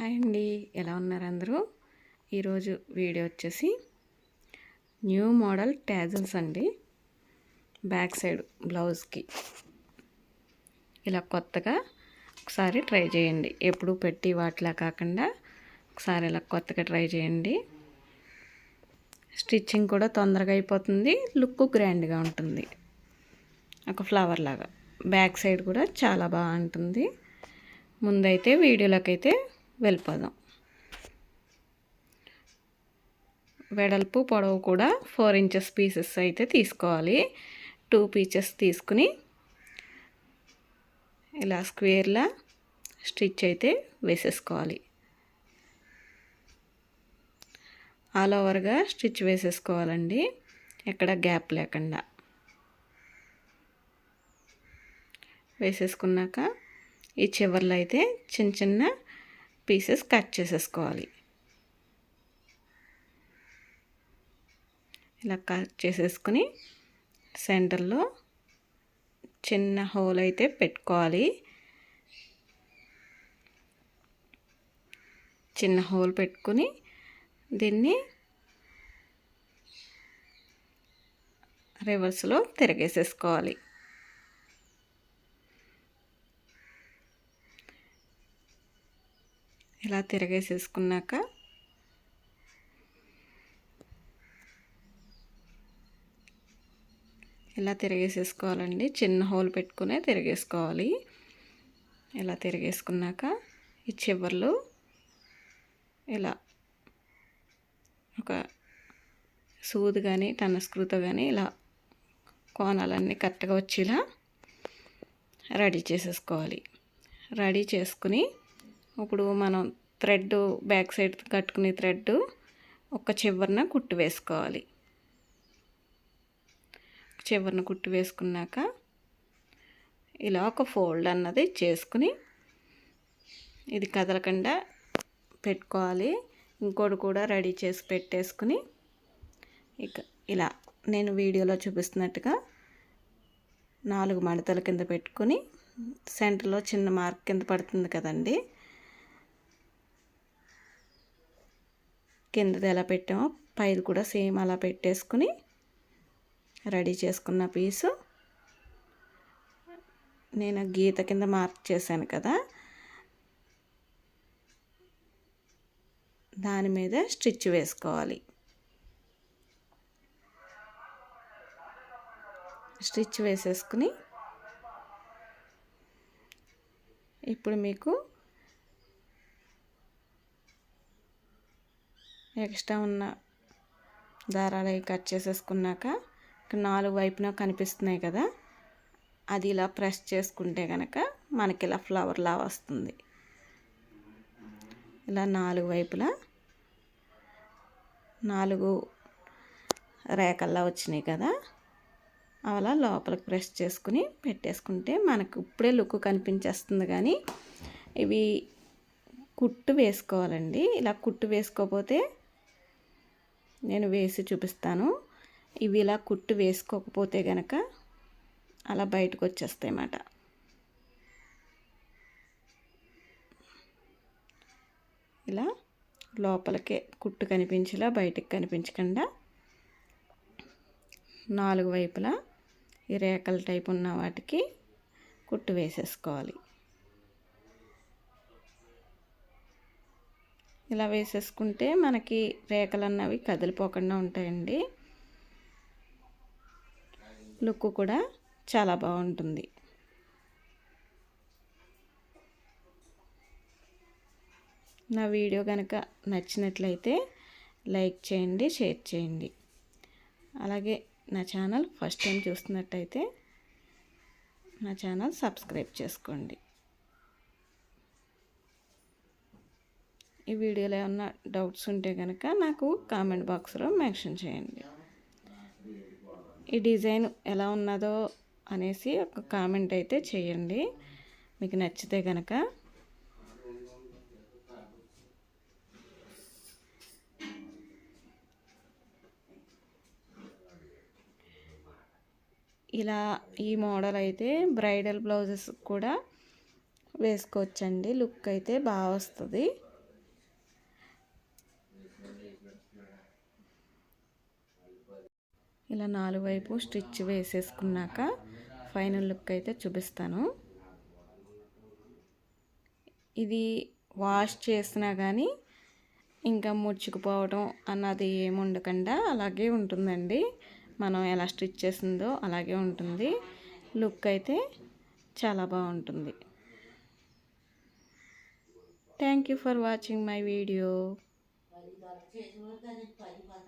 Hi అండి. ఎలా ఉన్నారు అందరూ? ఈరోజు వీడియో వచ్చేసి న్యూ మోడల్ ట్యాజల్స్ అండి. బ్యాక్ సైడ్ బ్లౌజ్కి. ఇలా కొత్తగా ఒకసారి ట్రై చేయండి. ఎప్పుడు పెట్టి వాటిలా కాకుండా ఒకసారి ఇలా కొత్తగా ట్రై చేయండి. స్టిచ్చింగ్ కూడా తొందరగా అయిపోతుంది. లుక్ గ్రాండ్గా ఉంటుంది. ఒక ఫ్లవర్ లాగా. బ్యాక్ సైడ్ కూడా చాలా బాగుంటుంది. ముందైతే వీడియోలోకి అయితే వెళ్ళిపోదాం. వెడల్పు పొడవు కూడా ఫోర్ ఇంచెస్ పీసెస్ అయితే తీసుకోవాలి. టూ పీచెస్ తీసుకుని ఇలా స్క్వేర్లా స్టిచ్ అయితే వేసేసుకోవాలి. ఆల్ ఓవర్గా స్టిచ్ వేసేసుకోవాలండి. ఎక్కడ గ్యాప్ లేకుండా. వేసేసుకున్నాక ఈ చివర్లు అయితే చిన్న చిన్న పీసెస్ కట్ చేసేసుకోవాలి. ఇలా కట్ చేసేసుకుని సెంటర్లో చిన్న హోల్ అయితే పెట్టుకోవాలి. చిన్న హోల్ పెట్టుకుని దీన్ని రివర్స్లో తిరగేసేసుకోవాలి. ఇలా తిరగేసేసుకున్నాక ఇలా తిరిగేసేసుకోవాలండి. చిన్న హోల్ పెట్టుకునే తిరిగేసుకోవాలి. ఇలా తిరిగేసుకున్నాక ఈ చివర్లు ఇలా ఒక సూది కానీ టన్న స్క్రూతో కానీ ఇలా కోణాలన్నీ కరెక్ట్గా వచ్చేలా రెడీ చేసేసుకోవాలి. రెడీ చేసుకుని ఇప్పుడు మనం థ్రెడ్ బ్యాక్ సైడ్ కట్టుకునే థ్రెడ్ ఒక చివరిన కుట్టు వేసుకోవాలి. చివరిన కుట్టు వేసుకున్నాక ఇలా ఒక ఫోల్డ్ అన్నది చేసుకుని ఇది కదలకుండా పెట్టుకోవాలి. ఇంకోటి కూడా రెడీ చేసి పెట్టేసుకుని ఇక ఇలా నేను వీడియోలో చూపిస్తున్నట్టుగా నాలుగు మడతల కింద పెట్టుకుని సెంటర్లో చిన్న మార్క్ కింద పడుతుంది కదండి. కిందది ఎలా పెట్టామో పైది కూడా సేమ్ అలా పెట్టేసుకుని రెడీ చేసుకున్న పీసు. నేను గీత కింద మార్క్ చేశాను కదా. దాని మీద స్టిచ్ వేసుకోవాలి. స్టిచ్ వేసేసుకుని ఇప్పుడు మీకు ఎక్స్ట్రా ఉన్న దారాలు అవి కట్ చేసేసుకున్నాక నాలుగు వైపున కనిపిస్తున్నాయి కదా అది ఇలా ప్రెస్ చేసుకుంటే కనుక మనకి ఇలా ఫ్లవర్లా వస్తుంది. ఇలా నాలుగు వైపులా నాలుగు రేఖల్లా వచ్చినాయి కదా అలా లోపలికి ప్రెస్ చేసుకుని పెట్టేసుకుంటే మనకు ఇప్పుడే లుక్ కనిపించేస్తుంది కానీ ఇవి కుట్టు వేసుకోవాలండి. ఇలా కుట్టు వేసుకోకపోతే నేను వేసి చూపిస్తాను. ఇవి ఇలా కుట్టు వేసుకోకపోతే గనక అలా బయటకు వచ్చేస్తాయి అన్నమాట. ఇలా లోపలికే కుట్టు కనిపించేలా బయటకు కనిపించకుండా నాలుగు వైపులా ఈ రేఖల టైప్ ఉన్న వాటికి కుట్టు వేసేసుకోవాలి. ఇలా వేసేసుకుంటే మనకి రేఖలు అన్నవి కదిలిపోకుండా ఉంటాయండి. లుక్ కూడా చాలా బాగుంటుంది. నా వీడియో కనుక నచ్చినట్లయితే లైక్ చేయండి షేర్ చేయండి. అలాగే నా ఛానల్ ఫస్ట్ టైం చూస్తున్నట్టయితే నా ఛానల్ సబ్స్క్రైబ్ చేసుకోండి. ఈ వీడియోలో ఏమన్నా డౌట్స్ ఉంటే కనుక నాకు కామెంట్ బాక్స్లో మెన్షన్ చేయండి. ఈ డిజైన్ ఎలా ఉన్నదో అనేసి ఒక కామెంట్ అయితే చేయండి. మీకు నచ్చితే కనుక ఇలా ఈ మోడల్ అయితే బ్రైడల్ బ్లౌజెస్ కూడా వేసుకోవచ్చండి. లుక్ అయితే బాగా వస్తుంది. ఇలా నాలుగు వైపు స్టిచ్ వేసేసుకున్నాక ఫైనల్ లుక్ అయితే చూపిస్తాను. ఇది వాష్ చేసినా కానీ ఇంకా ముడుచుకుపోవడం అన్నది ఏమి ఉండకుండా అలాగే ఉంటుందండి. మనం ఎలా స్టిచ్ చేసిందో అలాగే ఉంటుంది. లుక్ అయితే చాలా బాగుంటుంది. Thank you for watching my video.